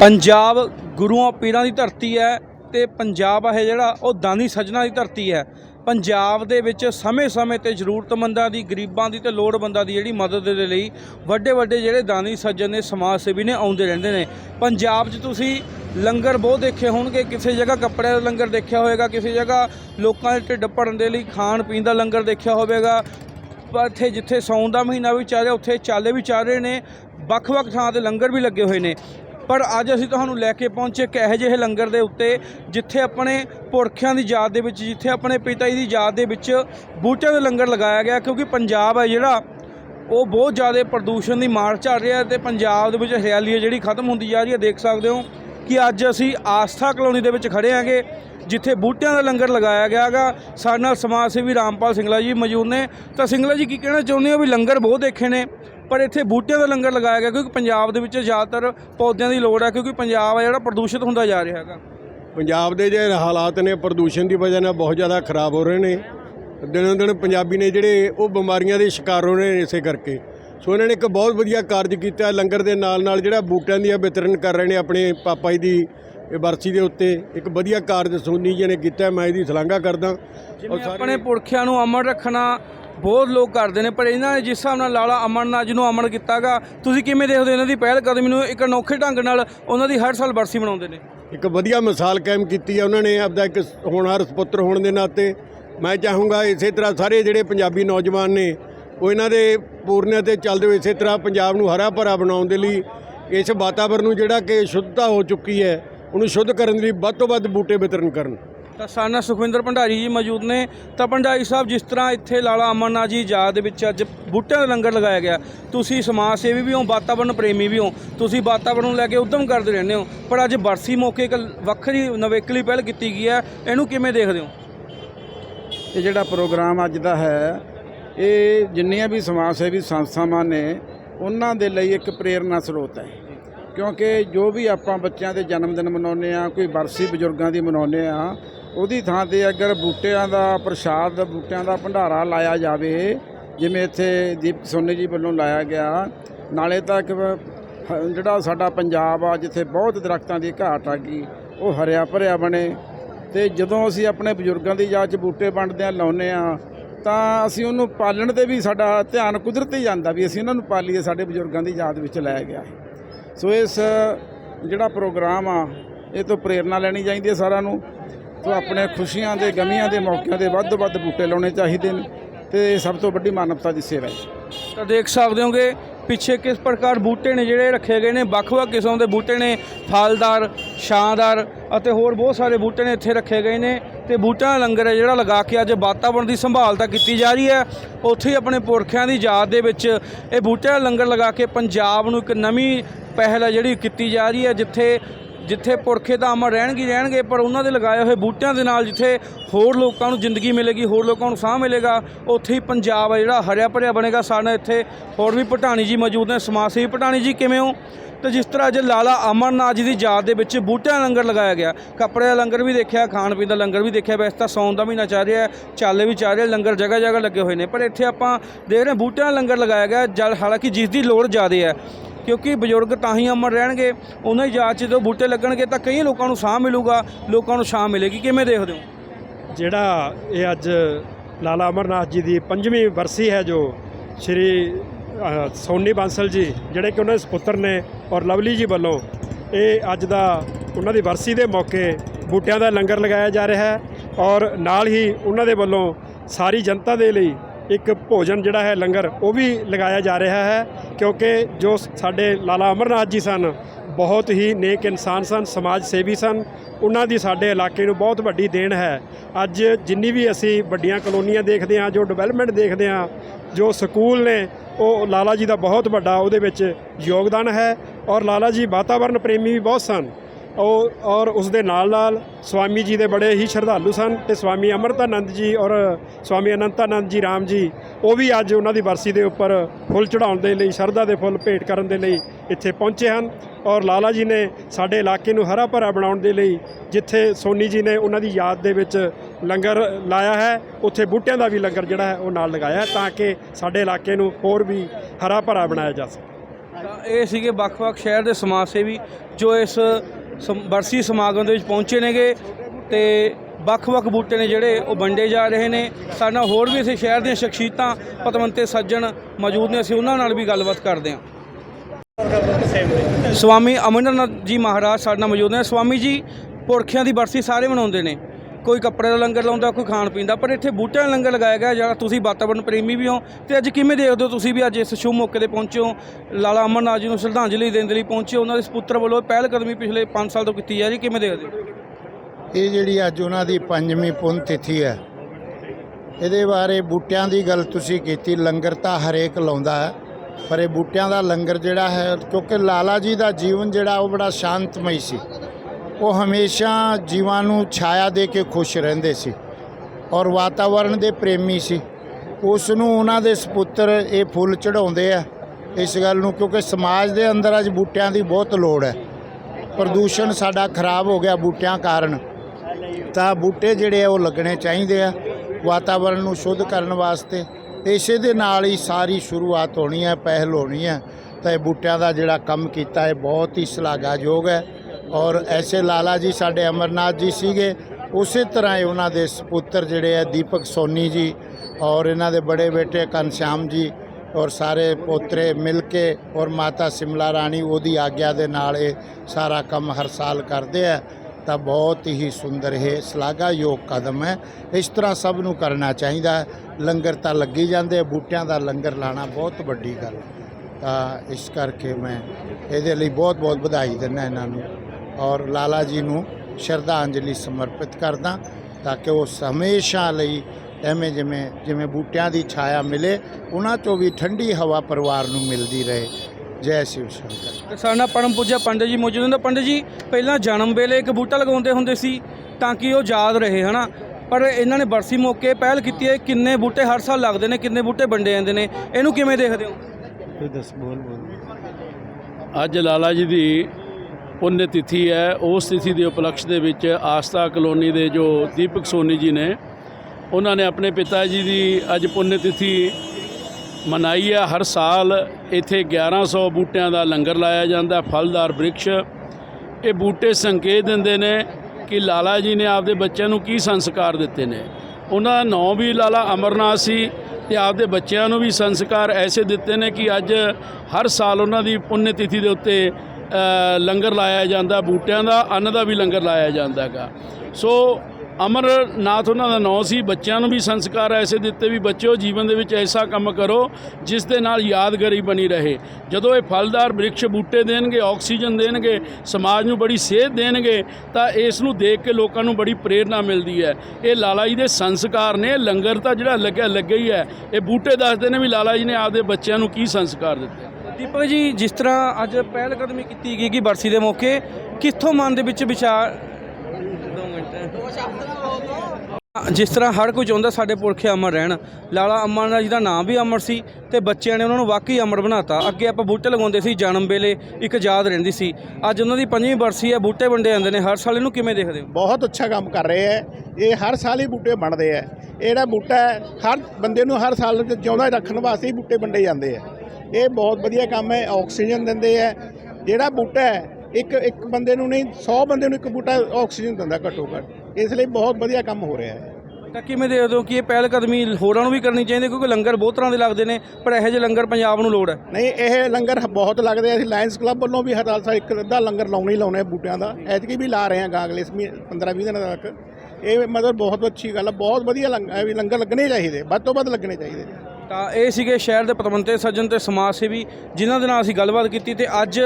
ਪੰਜਾਬ ਗੁਰੂਆਂ ਪੀਰਾਂ ਦੀ ਧਰਤੀ ਹੈ ਤੇ ਪੰਜਾਬ ਹੈ ਜਿਹੜਾ, ਉਹ ਦਾਨੀ ਸੱਜਣਾ ਦੀ ਧਰਤੀ ਹੈ। ਪੰਜਾਬ ਦੇ ਵਿੱਚ ਸਮੇਂ-ਸਮੇਂ ਤੇ ਜ਼ਰੂਰਤਮੰਦਾਂ ਦੀ, ਗਰੀਬਾਂ ਦੀ ਤੇ ਲੋੜਵੰਦਾਂ ਦੀ ਜਿਹੜੀ ਮਦਦ ਦੇ ਲਈ ਵੱਡੇ ਵੱਡੇ ਜਿਹੜੇ ਦਾਨੀ ਸੱਜਣ ਨੇ, ਸਮਾਜ ਸੇਵੀ ਨੇ ਆਉਂਦੇ ਰਹਿੰਦੇ ਨੇ। ਪੰਜਾਬ 'ਚ ਤੁਸੀਂ ਲੰਗਰ ਬਹੁਤ ਦੇਖੇ ਹੋਣਗੇ, ਕਿਸੇ ਜਗ੍ਹਾ ਕੱਪੜਿਆਂ ਦਾ ਲੰਗਰ ਦੇਖਿਆ ਹੋਵੇਗਾ, ਕਿਸੇ ਜਗ੍ਹਾ ਲੋਕਾਂ ਦੇ ਢਿੱਡ ਭਰਨ ਦੇ ਲਈ ਖਾਣ ਪੀਣ ਦਾ ਲੰਗਰ ਦੇਖਿਆ ਹੋਵੇਗਾ। ਪਰ ਇੱਥੇ ਜਿੱਥੇ ਸੌਣ ਦਾ ਮਹੀਨਾ ਵੀ ਚੱਲ ਰਿਹਾ, ਉੱਥੇ ਚਾਲੇ ਵੀ ਚੱਲ ਰਹੇ ਨੇ, ਵੱਖ-ਵੱਖ ਥਾਂ ਤੇ ਲੰਗਰ ਵੀ ਲੱਗੇ ਹੋਏ ਨੇ। ਪਰ ਅੱਜ ਅਸੀਂ ਤੁਹਾਨੂੰ ਲੈ ਕੇ ਪਹੁੰਚੇ ਇੱਕ ਇਹੋ ਜਿਹੇ ਲੰਗਰ ਦੇ ਉੱਤੇ, ਜਿੱਥੇ ਆਪਣੇ ਪੁਰਖਿਆਂ ਦੀ ਯਾਦ ਦੇ ਵਿੱਚ, ਜਿੱਥੇ ਆਪਣੇ ਪਿਤਾ ਜੀ ਦੀ ਯਾਦ ਦੇ ਵਿੱਚ ਬੂਟਿਆਂ ਦਾ ਲੰਗਰ ਲਗਾਇਆ ਗਿਆ, ਕਿਉਂਕਿ ਪੰਜਾਬ ਹੈ ਜਿਹੜਾ, ਉਹ ਬਹੁਤ ਜ਼ਿਆਦਾ ਪ੍ਰਦੂਸ਼ਣ ਦੀ ਮਾਰ ਝੱਲ ਰਿਹਾ ਤੇ ਪੰਜਾਬ ਦੇ ਵਿੱਚ ਹਰਿਆਲੀ ਹੈ ਜਿਹੜੀ ਖਤਮ ਹੁੰਦੀ ਜਾ ਰਹੀ ਹੈ। ਦੇਖ ਸਕਦੇ ਹੋ ਕਿ ਅੱਜ ਅਸੀਂ ਆਸਥਾ ਕਲੋਨੀ ਦੇ ਵਿੱਚ ਖੜੇ ਆਂਗੇ ਜਿੱਥੇ ਬੂਟਿਆਂ ਦਾ ਲੰਗਰ ਲਗਾਇਆ ਗਿਆ ਹੈਗਾ। ਸਾਡੇ ਨਾਲ ਸਮਾਜ ਸੇਵੀ ਰਾਮਪਾਲ ਸਿੰਗਲਾ ਜੀ ਮੌਜੂਦ ਨੇ। ਤਾਂ ਸਿੰਗਲਾ ਜੀ, ਕੀ ਕਹਿਣਾ ਚਾਹੁੰਦੇ ਹੋ ਵੀ ਲੰਗਰ ਬਹੁਤ ਦੇਖੇ ਨੇ? ਪਰ ਇੱਥੇ ਬੂਟਿਆਂ ਦਾ ਲੰਗਰ ਲਗਾਇਆ ਗਿਆ ਕਿਉਂਕਿ ਪੰਜਾਬ ਦੇ ਵਿੱਚ ਜ਼ਿਆਦਾਤਰ ਪੌਦਿਆਂ ਦੀ ਲੋੜ ਹੈ ਕਿਉਂਕਿ ਪੰਜਾਬ ਹੈ ਜਿਹੜਾ ਪ੍ਰਦੂਸ਼ਿਤ ਹੁੰਦਾ ਜਾ ਰਿਹਾ ਹੈਗਾ। ਪੰਜਾਬ ਦੇ ਜਿਹੜੇ ਹਾਲਾਤ ਨੇ ਪ੍ਰਦੂਸ਼ਣ ਦੀ ਵਜ੍ਹਾ ਨਾਲ ਬਹੁਤ ਜ਼ਿਆਦਾ ਖਰਾਬ ਹੋ ਰਹੇ ਨੇ। ਦਿਨੋਂ ਦਿਨ ਪੰਜਾਬੀ ਨੇ ਜਿਹੜੇ ਉਹ ਬਿਮਾਰੀਆਂ ਦੇ ਸ਼ਿਕਾਰ ਹੋ ਰਹੇ ਨੇ ਇਸੇ ਕਰਕੇ। ਸੋ ਇਹਨਾਂ ਨੇ ਇੱਕ ਬਹੁਤ ਵਧੀਆ ਕਾਰਜ ਕੀਤਾ ਲੰਗਰ ਦੇ ਨਾਲ ਨਾਲ ਜਿਹੜਾ ਬੂਟਿਆਂ ਦੀ ਵਿਤਰਨ ਕਰ ਰਹੇ ਨੇ ਆਪਣੇ ਪਾਪਾ ਜੀ ਦੀ ਇਹ ਬਰਸੀ ਦੇ ਉੱਤੇ। ਇੱਕ ਵਧੀਆ ਕਾਰਜ ਸੋਨੀ ਜੀ ਨੇ ਕੀਤਾ ਮੈਂ ਇਹਦੀ ਸ਼ਲਾਘਾ ਕਰਦਾ। ਆਪਣੇ ਪੁਰਖਿਆਂ ਨੂੰ ਅਮਰ ਰੱਖਣਾ ਬਹੁਤ ਲੋਕ ਕਰਦੇ ਨੇ, ਪਰ ਇਹਨਾਂ ਨੇ ਜਿਸ ਹਿਸਾਬ ਨਾਲ ਲਾਲਾ ਅਮਰਨਾਥ ਜੀ ਨੂੰ ਅਮਰ ਕੀਤਾਗਾ, ਤੁਸੀਂ ਕਿਵੇਂ ਦੇਖਦੇ ਹੋ ਇਹਨਾਂ ਦੀ ਪਹਿਲ ਕਦਮੀ ਨੂੰ? ਇੱਕ ਅਨੋਖੇ ਢੰਗ ਨਾਲ ਉਹਨਾਂ ਦੀ ਹਰ ਸਾਲ ਬਰਸੀ ਮਨਾਉਂਦੇ ਨੇ। ਇੱਕ ਵਧੀਆ ਮਿਸਾਲ ਕਾਇਮ ਕੀਤੀ ਹੈ ਉਹਨਾਂ ਨੇ, ਆਪਦਾ ਇੱਕ ਹੋਣਹਾਰ ਸੁਪੁੱਤਰ ਹੋਣ ਦੇ ਨਾਤੇ। ਮੈਂ ਚਾਹੂੰਗਾ ਇਸੇ ਤਰ੍ਹਾਂ ਸਾਰੇ ਜਿਹੜੇ ਪੰਜਾਬੀ ਨੌਜਵਾਨ ਨੇ, ਉਹ ਇਹਨਾਂ ਦੇ ਪੂਰਨਿਆਂ ਤੇ ਚੱਲਦੇ ਹੋਏ ਇਸੇ ਤਰ੍ਹਾਂ ਪੰਜਾਬ ਨੂੰ ਹਰਾ ਭਰਾ ਬਣਾਉਣ ਦੇ ਲਈ ਇਸ ਵਾਤਾਵਰਨ ਨੂੰ ਜਿਹੜਾ ਕਿ ਸ਼ੁੱਧਤਾ ਹੋ ਚੁੱਕੀ ਹੈ, ਉਹਨੂੰ ਸ਼ੁੱਧ ਕਰਨ ਦੇ ਲਈ ਵੱਧ ਤੋਂ ਵੱਧ ਬੂਟੇ ਵਿਤਰਨ ਕਰਨ। ਤਾਂ ਸਾਨਾ ਸੁਖਵਿੰਦਰ ਭੰਡਾਰੀ ਜੀ ਮੌਜੂਦ ਨੇ। ਤਾਂ ਭੰਡਾਰੀ ਸਾਹਿਬ, ਜਿਸ ਤਰ੍ਹਾਂ ਇੱਥੇ ਲਾਲਾ ਅਮਰਨਾਥ ਜੀ ਯਾਦ ਦੇ ਵਿੱਚ ਅੱਜ ਬੂਟਿਆਂ ਦਾ ਲੰਗਰ ਲਗਾਇਆ ਗਿਆ। ਤੁਸੀਂ ਸਮਾਜ ਸੇਵੀ ਵੀ ਹੋ ਵਾਤਾਵਰਣ ਪ੍ਰੇਮੀ ਵੀ ਹੋ, ਤੁਸੀਂ ਵਾਤਾਵਰਣ ਨੂੰ ਲੈ ਕੇ ਉਦਮ ਕਰਦੇ ਰਹਿੰਦੇ ਹੋ। ਪਰ ਅੱਜ ਬਰਸੀ ਮੌਕੇ ਇੱਕ ਵੱਖਰੀ ਨਵੇਕਲੀ ਪਹਿਲ ਕੀਤੀ ਗਈ ਹੈ। ਇਹਨੂੰ ਕਿਵੇਂ ਦੇਖਦੇ ਹੋ? ਇਹ ਜਿਹੜਾ ਪ੍ਰੋਗਰਾਮ ਅੱਜ ਦਾ ਹੈ, ਇਹ ਜਿੰਨੀਆਂ ਵੀ ਸਮਾਜ ਸੇਵੀ ਸੰਸਥਾਵਾਂ ਨੇ, ਉਹਨਾਂ ਦੇ ਲਈ ਇੱਕ ਪ੍ਰੇਰਨਾ ਸਰੋਤ ਹੈ। ਕਿਉਂਕਿ ਜੋ ਵੀ ਆਪਾਂ ਬੱਚਿਆਂ ਦੇ ਜਨਮ ਦਿਨ ਮਨਾਉਂਦੇ ਆ ਕੋਈ ਬਰਸੀ ਬਜ਼ੁਰਗਾਂ ਦੀ ਮਨਾਉਂਦੇ ਆ ਉਹਦੀ ਥਾਂ ਤੇ ਅਗਰ ਬੂਟਿਆਂ ਦਾ, ਪ੍ਰਸ਼ਾਦ ਬੂਟਿਆਂ ਦਾ ਭੰਡਾਰਾ ਲਾਇਆ ਜਾਵੇ, ਜਿਵੇਂ ਇੱਥੇ ਦੀਪ ਸੋਨੀ ਜੀ ਵੱਲੋਂ ਲਾਇਆ ਗਿਆ, ਨਾਲੇ ਤਾਂ ਹ- ਜਿਹੜਾ ਸਾਡਾ ਪੰਜਾਬ ਆ, ਜਿੱਥੇ ਬਹੁਤ ਦਰਖਤਾਂ ਦੀ ਘਾਟ ਆ ਗਈ, ਉਹ ਹਰਿਆ ਭਰਿਆ ਬਣੇ। ਤੇ ਜਦੋਂ ਅਸੀਂ ਆਪਣੇ ਬਜ਼ੁਰਗਾਂ ਦੀ ਯਾਦ 'ਚ ਬੂਟੇ ਵੰਡਦੇ ਆ ਲਾਉਨੇ ਆ, ਤਾਂ ਅਸੀਂ ਉਹਨੂੰ ਪਾਲਣ ਤੇ ਵੀ ਸਾਡਾ ਧਿਆਨ ਕੁਦਰਤੀ ਜਾਂਦਾ ਵੀ ਅਸੀਂ ਉਹਨਾਂ ਨੂੰ ਪਾਲੀਏ, ਸਾਡੇ ਬਜ਼ੁਰਗਾਂ ਦੀ ਯਾਦ ਵਿੱਚ ਲਾਇਆ ਗਿਆ। ਸੋ ਇਸ ਜਿਹੜਾ ਪ੍ਰੋਗਰਾਮ ਆ, ਇਹ ਤੋਂ ਪ੍ਰੇਰਣਾ ਲੈਣੀ ਚਾਹੀਦੀ ਹੈ ਸਾਰਿਆਂ ਨੂੰ। ਤੋਂ ਆਪਣੇ ਖੁਸ਼ੀਆਂ ਦੇ, ਗਮੀਆਂ ਦੇ ਮੌਕਿਆਂ ਦੇ ਵੱਧ ਤੋਂ ਵੱਧ ਬੂਟੇ ਲਾਉਣੇ ਚਾਹੀਦੇ ਨੇ ਤੇ ਇਹ ਸਭ ਤੋਂ ਵੱਡੀ ਮਾਨਵਤਾ ਦੀ ਸੇਵਾ ਹੈ। ਤਾਂ ਦੇਖ ਸਕਦੇ ਹੋਗੇ, ਪਿੱਛੇ ਕਿਸ ਪ੍ਰਕਾਰ ਬੂਟੇ ਨੇ ਜਿਹੜੇ ਰੱਖੇ ਗਏ ਨੇ, ਵੱਖ-ਵੱਖ ਕਿਸਮ ਦੇ ਬੂਟੇ ਨੇ, ਫਲਦਾਰ, ਛਾਂਦਾਰ ਅਤੇ ਹੋਰ ਬਹੁਤ ਸਾਰੇ ਬੂਟੇ ਨੇ ਇੱਥੇ ਰੱਖੇ ਗਏ ਨੇ ਤੇ ਬੂਟਿਆਂ ਦਾ ਲੰਗਰ ਹੈ ਜਿਹੜਾ ਲਗਾ ਕੇ ਅੱਜ ਵਾਤਾਵਰਣ ਦੀ ਸੰਭਾਲ ਤਾਂ ਕੀਤੀ ਜਾ ਰਹੀ ਹੈ। ਉੱਥੇ ਹੀ ਆਪਣੇ ਪੁਰਖਿਆਂ ਦੀ ਯਾਦ ਦੇ ਵਿੱਚ ਇਹ ਬੂਟਿਆਂ ਦਾ ਲੰਗਰ ਲਗਾ ਕੇ ਪੰਜਾਬ ਨੂੰ ਇੱਕ ਨਵੀਂ ਪਹਿਲ ਹੈ ਜਿਹੜੀ ਕੀਤੀ ਜਾ ਰਹੀ ਹੈ, ਜਿੱਥੇ ਜਿੱਥੇ ਪੁਰਖੇ ਤਾਂ ਅਮਰ ਰਹਿਣਗੇ ਰਹਿਣਗੇ, ਪਰ ਉਹਨਾਂ ਦੇ ਲਗਾਏ ਹੋਏ ਬੂਟਿਆਂ ਦੇ ਨਾਲ ਜਿੱਥੇ ਹੋਰ ਲੋਕਾਂ ਨੂੰ ਜ਼ਿੰਦਗੀ ਮਿਲੇਗੀ, ਹੋਰ ਲੋਕਾਂ ਨੂੰ ਸਾਹ ਮਿਲੇਗਾ, ਉੱਥੇ ਹੀ ਪੰਜਾਬ ਹੈ ਜਿਹੜਾ ਹਰਿਆ ਭਰਿਆ ਬਣੇਗਾ। ਸਾਡੇ ਇੱਥੇ ਹੋਰ ਵੀ ਪਟਾਣੀ ਜੀ ਮੌਜੂਦ ਨੇ, ਸਮਾਜ ਸੇਵੀ ਪਟਾਣੀ ਜੀ, ਕਿਵੇਂ ਹੋ? ਤੇ ਜਿਸ ਤਰ੍ਹਾਂ ਅੱਜ ਲਾਲਾ ਅਮਰਨਾਥ ਜੀ ਦੀ ਯਾਦ ਦੇ ਵਿੱਚ ਬੂਟਿਆਂ ਦਾ ਲੰਗਰ ਲਗਾਇਆ ਗਿਆ। ਕੱਪੜੇ ਦਾ ਲੰਗਰ ਵੀ ਦੇਖਿਆ, ਖਾਣ ਪੀਣ ਦਾ ਲੰਗਰ ਵੀ ਦੇਖਿਆ, ਵੈਸੇ ਤਾਂ ਸੌਣ ਦਾ ਮਹੀਨਾ ਚੱਲ ਰਿਹਾ, ਚਾਲੇ ਵੀ ਚੱਲ ਰਿਹਾ, ਲੰਗਰ ਜਗ੍ਹਾ ਜਗ੍ਹਾ ਲੱਗੇ ਹੋਏ ਨੇ। ਪਰ ਇੱਥੇ ਆਪਾਂ ਦੇਖ ਰਹੇ ਹਾਂ, ਬੂਟਿਆਂ ਦਾ ਲੰਗਰ ਲਗਾਇਆ ਗਿਆ, ਜਲ ਹਾਲਾਂਕਿ ਜਿਸ ਦੀ ਲੋੜ ਜ਼ਿਆਦਾ ਹੈ। ਕਿਉਂਕਿ ਬਜ਼ੁਰਗ ਤਾਂ ਹੀ ਅਮਰ ਰਹਿਣਗੇ, ਉਹਨਾਂ ਦੀ ਯਾਦ 'ਚ ਜਦੋਂ ਬੂਟੇ ਲੱਗਣਗੇ ਤਾਂ ਕਈ ਲੋਕਾਂ ਨੂੰ ਸਾਹ ਮਿਲੂਗਾ, ਲੋਕਾਂ ਨੂੰ ਛਾਂ ਮਿਲੇਗੀ। ਕਿਵੇਂ ਦੇਖਦੇ ਹੋ? ਜਿਹੜਾ ਇਹ ਅੱਜ ਲਾਲਾ ਅਮਰਨਾਥ ਜੀ ਦੀ ਪੰਜਵੀਂ ਵਰਸੀ ਹੈ, ਜੋ ਸ਼੍ਰੀ ਸੋਨੀ ਬਾਂਸਲ ਜੀ, ਜਿਹੜੇ ਕਿ ਉਹਨਾਂ ਦੇ ਸੁਪੁੱਤਰ ਨੇ ਔਰ ਲਵਲੀ ਜੀ ਵੱਲੋਂ, ਇਹ ਅੱਜ ਦਾ ਉਹਨਾਂ ਦੀ ਵਰਸੀ ਦੇ ਮੌਕੇ ਬੂਟਿਆਂ ਦਾ ਲੰਗਰ ਲਗਾਇਆ ਜਾ ਰਿਹਾ ਹੈ ਔਰ ਨਾਲ ਹੀ ਉਹਨਾਂ ਦੇ ਵੱਲੋਂ ਸਾਰੀ ਜਨਤਾ ਦੇ ਲਈ ਇੱਕ ਭੋਜਨ ਜਿਹੜਾ ਹੈ ਲੰਗਰ, ਉਹ ਵੀ ਲਗਾਇਆ ਜਾ ਰਿਹਾ ਹੈ, ਕਿਉਂਕਿ ਜੋ ਸਾਡੇ ਲਾਲਾ ਅਮਰਨਾਥ ਜੀ ਸਨ, ਬਹੁਤ ਹੀ ਨੇਕ ਇਨਸਾਨ ਸਨ, ਸਮਾਜ ਸੇਵੀ ਸਨ, ਉਹਨਾਂ ਦੀ ਸਾਡੇ ਇਲਾਕੇ ਨੂੰ ਬਹੁਤ ਵੱਡੀ ਦੇਣ ਹੈ। ਅੱਜ ਜਿੰਨੀ ਵੀ ਅਸੀਂ ਵੱਡੀਆਂ ਕਲੋਨੀਆਂ ਦੇਖਦੇ ਹਾਂ, ਜੋ ਡਿਵੈਲਪਮੈਂਟ ਦੇਖਦੇ ਹਾਂ, ਜੋ ਸਕੂਲ ਨੇ, ਉਹ ਲਾਲਾ ਜੀ ਦਾ ਬਹੁਤ ਵੱਡਾ ਉਹਦੇ ਵਿੱਚ ਯੋਗਦਾਨ ਹੈ ਔਰ ਲਾਲਾ ਜੀ ਵਾਤਾਵਰਣ ਪ੍ਰੇਮੀ ਵੀ ਬਹੁਤ ਸਨ। ਉਹ ਔਰ ਉਸ ਦੇ ਨਾਲ ਨਾਲ ਸਵਾਮੀ ਜੀ ਦੇ ਬੜੇ ਹੀ ਸ਼ਰਧਾਲੂ ਸਨ ਤੇ ਸਵਾਮੀ ਅਮਰਤਾਨੰਦ ਜੀ ਔਰ ਸਵਾਮੀ ਅਨੰਤਾਨੰਦ ਜੀ ਰਾਮ ਜੀ, ਉਹ ਵੀ ਅੱਜ ਉਹਨਾਂ ਦੀ ਬਰਸੀ ਦੇ ਉੱਪਰ ਫੁੱਲ ਚੜਾਉਣ ਦੇ ਲਈ, ਸ਼ਰਧਾ ਦੇ ਫੁੱਲ ਭੇਟ ਕਰਨ ਦੇ ਲਈ ਇੱਥੇ ਪਹੁੰਚੇ ਹਨ। ਔਰ ਲਾਲਾ ਜੀ ਨੇ ਸਾਡੇ ਇਲਾਕੇ ਨੂੰ ਹਰਾ ਭਰਾ ਬਣਾਉਣ ਦੇ ਲਈ ਜਿੱਥੇ ਸੋਨੀ ਜੀ ਨੇ ਉਹਨਾਂ ਦੀ ਯਾਦ ਦੇ ਵਿੱਚ ਲੰਗਰ ਲਾਇਆ ਹੈ, ਉੱਥੇ ਬੂਟਿਆਂ ਦਾ ਵੀ ਲੰਗਰ ਜਿਹੜਾ ਹੈ ਉਹ ਨਾਲ ਲਗਾਇਆ ਤਾਂ ਕਿ ਸਾਡੇ ਇਲਾਕੇ ਨੂੰ ਹੋਰ ਵੀ ਹਰਾ ਭਰਾ ਬਣਾਇਆ ਜਾ ਸਕੇ। ਇਹ ਸੀਗੇ ਵੱਖ-ਵੱਖ ਸ਼ਹਿਰ ਦੇ ਸਮਾਜ ਸੇਵੀ ਜੋ ਇਸ ਸਮ- ਬਰਸੀ ਸਮਾਗਮ ਦੇ ਵਿੱਚ ਪਹੁੰਚੇ ਨੇਗੇ ਤੇ ਵੱਖ-ਵੱਖ ਬੂਟੇ ਨੇ ਜਿਹੜੇ ਉਹ ਵੰਡੇ ਜਾ ਰਹੇ ਨੇ। ਸਾਡੇ ਨਾਲ ਹੋਰ ਵੀ ਇਸੇ ਸ਼ਹਿਰ ਦੀਆਂ ਸ਼ਖਸੀਅਤਾਂ, ਪਤਵੰਤੇ ਸੱਜਣ ਮੌਜੂਦ ਨੇ, ਅਸੀਂ ਉਹਨਾਂ ਨਾਲ ਵੀ ਗੱਲਬਾਤ ਕਰਦੇ ਹਾਂ। ਸਵਾਮੀ ਅਮਰਨਾਥ ਜੀ ਮਹਾਰਾਜ ਸਾਡੇ ਨਾਲ ਮੌਜੂਦ ਨੇ। ਸਵਾਮੀ ਜੀ, ਪੁਰਖਿਆਂ ਦੀ ਬਰਸੀ ਸਾਰੇ ਮਨਾਉਂਦੇ ਨੇ। ਕੋਈ ਕੱਪੜੇ ਦਾ ਲੰਗਰ ਲਾਉਂਦਾ, ਕੋਈ ਖਾਣ ਪੀਣ ਦਾ, ਪਰ ਇੱਥੇ ਬੂਟਿਆਂ ਦਾ ਲੰਗਰ ਲਗਾਇਆ ਗਿਆ, ਜਿਹੜਾ ਤੁਸੀਂ ਵਾਤਾਵਰਣ ਪ੍ਰੇਮੀ ਵੀ ਹੋ ਤੇ ਅੱਜ ਕਿਵੇਂ ਦੇਖਦੇ ਹੋ ਤੁਸੀਂ ਵੀ ਅੱਜ ਇਸ ਸ਼ੁਭ ਮੌਕੇ ਤੇ ਪਹੁੰਚੇ ਹੋ? ਲਾਲਾ ਅਮਰਨਾਥ ਜੀ ਨੂੰ ਸ਼ਰਧਾਂਜਲੀ ਦੇਣ ਦੇ ਲਈ ਪਹੁੰਚੇ ਉਹਨਾਂ ਦੇ ਸੁਪੁੱਤਰ ਵੱਲੋਂ ਪਹਿਲ ਕਦਮੀ ਪਿਛਲੇ 5 ਸਾਲ ਤੋਂ ਕੀਤੀ ਜਾ ਰਹੀ, ਕਿਵੇਂ ਦੇਖਦੇ ਹੋ? ਇਹ ਜਿਹੜੀ ਅੱਜ ਉਹਨਾਂ ਦੀ ਪੰਜਵੀਂ ਪੁੰਨ ਤਿਥੀ ਹੈ, ਇਹਦੇ ਬਾਰੇ ਬੂਟਿਆਂ ਦੀ ਗੱਲ ਤੁਸੀਂ ਕੀਤੀ, ਲੰਗਰ ਤਾਂ ਹਰੇਕ ਲਾਉਂਦਾ ਹੈ, ਪਰ ਇਹ ਬੂਟਿਆਂ ਦਾ ਲੰਗਰ ਜਿਹੜਾ ਹੈ, ਕਿਉਂਕਿ ਲਾਲਾ ਜੀ ਦਾ ਜੀਵਨ ਜਿਹੜਾ ਉਹ ਬੜਾ ਸ਼ਾਂਤਮਈ ਸੀ। ਉਹ ਹਮੇਸ਼ਾ ਜੀਵਾਂ ਨੂੰ ਛਾਇਆ ਦੇ ਕੇ ਖੁਸ਼ ਰਹਿੰਦੇ ਸੀ ਔਰ ਵਾਤਾਵਰਣ ਦੇ ਪ੍ਰੇਮੀ ਸੀ। ਉਸ ਨੂੰ ਉਹਨਾਂ ਦੇ ਸੁਪੁੱਤਰ ਇਹ ਫੁੱਲ ਚੜਾਉਂਦੇ ਆ ਇਸ ਗੱਲ ਨੂੰ ਕਿਉਂਕਿ ਸਮਾਜ ਦੇ ਅੰਦਰ ਅੱਜ ਬੂਟਿਆਂ ਦੀ ਬਹੁਤ ਲੋੜ ਹੈ। ਪ੍ਰਦੂਸ਼ਣ ਸਾਡਾ ਖਰਾਬ ਹੋ ਗਿਆ ਬੂਟਿਆਂ ਕਾਰਨ। ਤਾਂ ਬੂਟੇ ਜਿਹੜੇ ਆ ਉਹ ਲੱਗਣੇ ਚਾਹੀਦੇ ਆ ਵਾਤਾਵਰਣ ਨੂੰ ਸ਼ੁੱਧ ਕਰਨ ਵਾਸਤੇ। ਇਸੇ ਦੇ ਨਾਲ ਹੀ ਸਾਰੀ ਸ਼ੁਰੂਆਤ ਹੋਣੀ ਹੈ, ਪਹਿਲ ਹੋਣੀ ਹੈ। ਤਾਂ ਇਹ ਬੂਟਿਆਂ ਦਾ ਜਿਹੜਾ ਕੰਮ ਕੀਤਾ ਹੈ ਬਹੁਤ ਹੀ ਸ਼ਲਾਘਾਯੋਗ ਹੈ। ਔਰ ਐਸੇ ਲਾਲਾ ਜੀ ਸਾਡੇ ਅਮਰਨਾਥ ਜੀ ਸੀਗੇ, ਉਸੇ ਤਰ੍ਹਾਂ ਹੀ ਉਹਨਾਂ ਦੇ ਸੁਪੁੱਤਰ ਜਿਹੜੇ ਆ ਦੀਪਕ ਸੋਨੀ ਜੀ ਔਰ ਇਹਨਾਂ ਦੇ ਬੜੇ ਬੇਟੇ ਘਨਸ਼ਿਆਮ ਜੀ ਔਰ ਸਾਰੇ ਪੋਤਰੇ ਮਿਲ ਕੇ ਔਰ ਮਾਤਾ ਸਿਮਲਾ ਰਾਣੀ ਉਹਦੀ ਆਗਿਆ ਦੇ ਨਾਲ ਇਹ ਸਾਰਾ ਕੰਮ ਹਰ ਸਾਲ ਕਰਦੇ ਆ। ਤਾਂ ਬਹੁਤ ਹੀ ਸੁੰਦਰ ਇਹ ਸ਼ਲਾਘਾਯੋਗ ਕਦਮ ਹੈ। ਇਸ ਤਰ੍ਹਾਂ ਸਭ ਨੂੰ ਕਰਨਾ ਚਾਹੀਦਾ ਹੈ। ਲੰਗਰ ਤਾਂ ਲੱਗੀ ਜਾਂਦੇ ਬੂਟਿਆਂ ਦਾ ਲੰਗਰ ਲਾਣਾ ਬਹੁਤ ਵੱਡੀ ਗੱਲ। ਤਾਂ ਇਸ ਕਰਕੇ ਮੈਂ ਇਹਦੇ ਲਈ ਬਹੁਤ ਬਹੁਤ ਵਧਾਈ ਦਿੰਦਾ ਇਹਨਾਂ ਨੂੰ। ਔਰ ਲਾਲਾ ਜੀ ਨੂੰ ਸ਼ਰਧਾਂਜਲੀ ਸਮਰਪਿਤ ਕਰਦਾ ਤਾਂ ਕਿ ਉਹ ਹਮੇਸ਼ਾ ਲਈ ਐਵੇਂ ਜਿਵੇਂ ਜਿਵੇਂ ਬੂਟਿਆਂ ਦੀ ਛਾਇਆ ਮਿਲੇ ਉਹਨਾਂ ਚੋਂ ਵੀ ਠੰਡੀ ਹਵਾ ਪਰਿਵਾਰ ਨੂੰ ਮਿਲਦੀ ਰਹੇ। ਜੈ ਸ਼ਿਵ ਸ਼ੰਕਰ। ਤੇ ਸਾਡੇ ਪਰਮ ਪੂਜਾ ਪੰਡਿਤ ਜੀ ਮੌਜੂਦ ਨੇ। ਪੰਡਿਤ ਜੀ ਪਹਿਲਾਂ ਜਨਮ ਵੇਲੇ ਇੱਕ ਬੂਟਾ ਲਗਾਉਂਦੇ ਹੁੰਦੇ ਸੀ ਤਾਂ ਕਿ ਉਹ ਯਾਦ ਰਹੇ ਹਨਾ? ਪਰ ਇਹਨਾਂ ਨੇ ਬਰਸੀ ਮੌਕੇ ਪਹਿਲ ਕੀਤੀ ਹੈ ਕਿੰਨੇ ਬੂਟੇ ਹਰ ਸਾਲ ਲੱਗਦੇ ਨੇ ਕਿੰਨੇ ਬੂਟੇ ਵੰਡੇ ਜਾਂਦੇ ਨੇ। ਇਹਨੂੰ ਕਿਵੇਂ ਦੇਖਦੇ ਹੋ? ਅੱਜ ਲਾਲਾ ਜੀ ਦੀ ਪੁੰਨ ਤਿਥੀ ਹੈ। ਉਸ ਤਿਥੀ ਦੇ ਉਪਲਕਸ਼ ਦੇ ਵਿੱਚ ਆਸਥਾ ਕਲੋਨੀ ਦੇ ਜੋ ਦੀਪਕ ਸੋਨੀ ਜੀ ਨੇ, ਉਹਨਾਂ ਨੇ ਆਪਣੇ ਪਿਤਾ ਜੀ ਦੀ ਅੱਜ ਪੁੰਨ ਤਿਥੀ ਮਨਾਈ ਹੈ। ਹਰ ਸਾਲ ਇੱਥੇ 1100 ਬੂਟਿਆਂ ਦਾ ਲੰਗਰ ਲਾਇਆ ਜਾਂਦਾ, ਫਲਦਾਰ ਬ੍ਰਿਕਸ਼। ਇਹ ਬੂਟੇ ਸੰਕੇਤ ਦਿੰਦੇ ਨੇ ਕਿ ਲਾਲਾ ਜੀ ਨੇ ਆਪਦੇ ਬੱਚਿਆਂ ਨੂੰ ਕੀ ਸੰਸਕਾਰ ਦਿੱਤੇ ਨੇ। ਉਹਨਾਂ ਦਾ ਨਾਂ ਵੀ ਲਾਲਾ ਅਮਰਨਾਥ ਸੀ ਤੇ ਆਪਦੇ ਬੱਚਿਆਂ ਨੂੰ ਵੀ ਸੰਸਕਾਰ ਐਸੇ ਦਿੱਤੇ ਨੇ ਕਿ ਅੱਜ ਹਰ ਸਾਲ ਉਹਨਾਂ ਦੀ ਪੁੰਨ ਤਿਥੀ ਦੇ ਉੱਤੇ ਲੰਗਰ ਲਾਇਆ ਜਾਂਦਾ ਬੂਟਿਆਂ ਦਾ, ਅੰਨ ਦਾ ਵੀ ਲੰਗਰ ਲਾਇਆ ਜਾਂਦਾ ਹੈਗਾ। ਸੋ ਅਮਰਨਾਥ ਉਹਨਾਂ ਦਾ ਨਾਂ ਸੀ, ਬੱਚਿਆਂ ਨੂੰ ਵੀ ਸੰਸਕਾਰ ਐਸੇ ਦਿੱਤੇ ਵੀ ਬੱਚਿਓ, ਜੀਵਨ ਦੇ ਵਿੱਚ ਐਸਾ ਕੰਮ ਕਰੋ ਜਿਸ ਦੇ ਨਾਲ ਯਾਦਗਾਰੀ ਬਣੀ ਰਹੇ। ਜਦੋਂ ਇਹ ਫਲਦਾਰ ਬ੍ਰਿਕਸ਼ ਬੂਟੇ ਦੇਣਗੇ, ਆਕਸੀਜਨ ਦੇਣਗੇ, ਸਮਾਜ ਨੂੰ ਬੜੀ ਸੇਧ ਦੇਣਗੇ, ਤਾਂ ਇਸ ਨੂੰ ਦੇਖ ਕੇ ਲੋਕਾਂ ਨੂੰ ਬੜੀ ਪ੍ਰੇਰਣਾ ਮਿਲਦੀ ਹੈ। ਇਹ ਲਾਲਾ ਜੀ ਦੇ ਸੰਸਕਾਰ ਨੇ, ਲੰਗਰ ਤਾਂ ਜਿਹੜਾ ਲੱਗਿਆ ਲੱਗਿਆ ਹੀ ਹੈ। ਇਹ ਬੂਟੇ ਦੱਸਦੇ ਨੇ ਵੀ ਲਾਲਾ ਜੀ ਨੇ ਆਪਦੇ ਬੱਚਿਆਂ ਨੂੰ ਕੀ ਸੰਸਕਾਰ ਦਿੱਤੇ। ਦੀਪਕ ਜੀ, ਜਿਸ ਤਰ੍ਹਾਂ ਅੱਜ ਪਹਿਲ ਕਦਮੀ ਕੀਤੀ ਗਈ ਕਿ ਬਰਸੀ ਦੇ ਮੌਕੇ, ਕਿੱਥੋਂ ਮਨ ਦੇ ਵਿੱਚ ਵਿਚਾਰ ਜਿਸ ਤਰ੍ਹਾਂ ਹਰ ਕੋਈ ਚਾਹੁੰਦਾ ਸਾਡੇ ਪੁਰਖੇ ਅਮਰ ਰਹਿਣ। ਲਾਲਾ ਅਮਰਨਾਥ ਜੀ ਦਾ ਨਾਮ ਵੀ ਅਮਰ ਸੀ ਤੇ ਬੱਚਿਆਂ ਨੇ ਉਹਨਾਂ ਨੂੰ ਵਾਕਈ ਅਮਰ ਬਣਾਤਾ। ਅੱਗੇ ਆਪਾਂ ਬੂਟੇ ਲਗਾਉਂਦੇ ਸੀ, ਜਨਮ ਵੇਲੇ ਇੱਕ ਯਾਦ ਰਹਿੰਦੀ ਸੀ। ਅੱਜ ਉਹਨਾਂ ਦੀ ਪੰਜਵੀਂ ਬਰਸੀ ਹੈ, ਬੂਟੇ ਵੰਡੇ ਜਾਂਦੇ ਨੇ। ਹਰ ਸਾਲ ਇਹਨੂੰ ਕਿਵੇਂ ਦੇਖਦੇ ਹੋ? ਬਹੁਤ ਅੱਛਾ ਕੰਮ ਕਰ ਰਹੇ ਹੈ। ਇਹ ਹਰ ਸਾਲ ਹੀ ਬੂਟੇ ਬਣਦੇ ਹੈ। ਇਹ ਜਿਹੜਾ ਬੂਟਾ ਹੈ, ਹਰ ਬੰਦੇ ਨੂੰ ਹਰ ਸਾਲ ਜਿਉਂਦਾ ਰੱਖਣ ਵਾਸਤੇ ਹੀ ਬੂਟੇ ਵੰਡੇ ਜਾਂਦੇ ਹੈ। ਇਹ ਬਹੁਤ ਵਧੀਆ ਕੰਮ ਹੈ ਆਕਸੀਜਨ ਦਿੰਦੇ ਹੈ। ਜਿਹੜਾ ਬੂਟਾ ਹੈ ਇੱਕ ਇੱਕ ਬੰਦੇ ਨੂੰ ਨਹੀਂ 100 ਬੰਦੇ ਨੂੰ ਇੱਕ ਬੂਟਾ ਆਕਸੀਜਨ ਦਿੰਦਾ ਘੱਟੋ ਘੱਟ। ਇਸ ਲਈ ਬਹੁਤ ਵਧੀਆ ਕੰਮ ਹੋ ਰਿਹਾ ਹੈ। ਤਾਂ ਕਿਵੇਂ ਦੇਖਦੇ ਹੋ ਕਿ ਇਹ ਪਹਿਲ ਕਦਮੀ ਹੋਰਾਂ ਨੂੰ ਵੀ ਕਰਨੀ ਚਾਹੀਦੀ ਕਿਉਂਕਿ ਲੰਗਰ ਬਹੁਤ ਤਰ੍ਹਾਂ ਦੇ ਲੱਗਦੇ ਨੇ ਪਰ ਇਹੋ ਜਿਹੇ ਲੰਗਰ ਪੰਜਾਬ ਨੂੰ ਲੋੜ ਹੈ। ਨਹੀਂ ਇਹ ਲੰਗਰ ਬਹੁਤ ਲੱਗਦੇ ਆ। ਅਸੀਂ ਲਾਇਨਸ ਕਲੱਬ ਵੱਲੋਂ ਵੀ ਹਰ ਸਾਲ ਇੱਕ ਅੱਧਾ ਲੰਗਰ ਲਾਉਣਾ ਹੀ ਲਾਉਣਾ ਹੈ ਬੂਟਿਆਂ ਦਾ। ਐਤਕੀ ਵੀ ਲਾ ਰਹੇ ਹਾਂ ਗਾ ਅਗਲੇ 15 20 ਦਿਨਾਂ ਤੱਕ। ਇਹ ਮਤਲਬ ਬਹੁਤ ਅੱਛੀ ਗੱਲ ਹੈ ਬਹੁਤ ਵਧੀਆ ਲੰਗਰ ਲੱਗਣੇ ਚਾਹੀਦੇ ਵੱਧ ਤੋਂ ਵੱਧ ਲੱਗਣੇ ਚਾਹੀਦੇ। ਤਾਂ ਇਹ ਸੀਗੇ ਸ਼ਹਿਰ ਦੇ ਪਤਵੰਤੇ ਸੱਜਣ ਤੇ ਸਮਾਜ ਸੇਵੀ, ਜਿਨ੍ਹਾਂ ਦੇ ਨਾਲ ਅਸੀਂ ਗੱਲਬਾਤ ਕੀਤੀ ਤੇ ਅੱਜ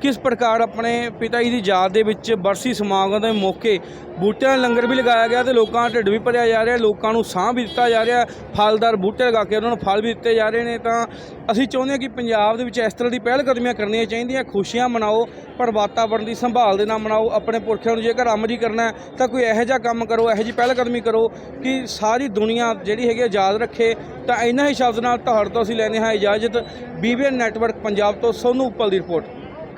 ਕਿਸ ਪ੍ਰਕਾਰ ਆਪਣੇ ਪਿਤਾ ਜੀ ਦੀ ਯਾਦ ਦੇ ਵਿੱਚ ਬਰਸੀ ਸਮਾਗਮ ਦੇ ਮੌਕੇ ਬੂਟਿਆਂ ਦਾ ਲੰਗਰ ਵੀ ਲਗਾਇਆ ਗਿਆ ਤੇ ਲੋਕਾਂ ਦਾ ਢਿੱਡ ਵੀ ਭਰਿਆ ਜਾ ਰਿਹਾ, ਲੋਕਾਂ ਨੂੰ ਸਾਹ ਵੀ ਦਿੱਤਾ ਜਾ ਰਿਹਾ, ਫਲਦਾਰ ਬੂਟੇ ਲਗਾ ਕੇ ਉਹਨਾਂ ਨੂੰ ਫਲ ਵੀ ਦਿੱਤੇ ਜਾ ਰਹੇ ਨੇ। ਤਾਂ ਅਸੀਂ ਚਾਹੁੰਦੇ ਹਾਂ ਕਿ ਪੰਜਾਬ ਦੇ ਵਿੱਚ ਇਸ ਤਰ੍ਹਾਂ ਦੀ ਪਹਿਲ ਕਦਮੀਆਂ ਕਰਨੀਆਂ ਚਾਹੀਦੀਆਂ, ਖੁਸ਼ੀਆਂ ਮਨਾਓ, ਪਰ ਵਾਤਾਵਰਣ ਦੀ ਸੰਭਾਲ ਦੇ ਨਾਲ ਮਨਾਓ, ਆਪਣੇ ਪੁਰਖਿਆਂ ਨੂੰ ਜੇਕਰ ਅਮਰ ਹੀ ਕਰਨਾ ਤਾਂ ਕੋਈ ਇਹੋ ਜਿਹਾ ਕੰਮ ਕਰੋ, ਇਹੋ ਜਿਹੀ ਪਹਿਲ ਕਦਮੀ ਕਰੋ ਕਿ ਸਾਰੀ ਦੁਨੀਆ ਜਿਹੜੀ ਹੈਗੀ ਹੈ ਯਾਦ ਰੱਖੇ, ਤਾਂ ਇਹਨਾਂ ਹੀ ਨਾਲ ਤੁਹਾਡੇ ਤੋਂ ਅਸੀਂ ਲੈਂਦੇ ਹਾਂ ਇਜਾਜ਼ਤ। ਬੀਬੀਐਨ ਨੈਟਵਰਕ ਪੰਜਾਬ ਤੋਂ ਸੋਨੂ ਉੱਪਲ ਦੀ ਰਿਪੋਰਟ।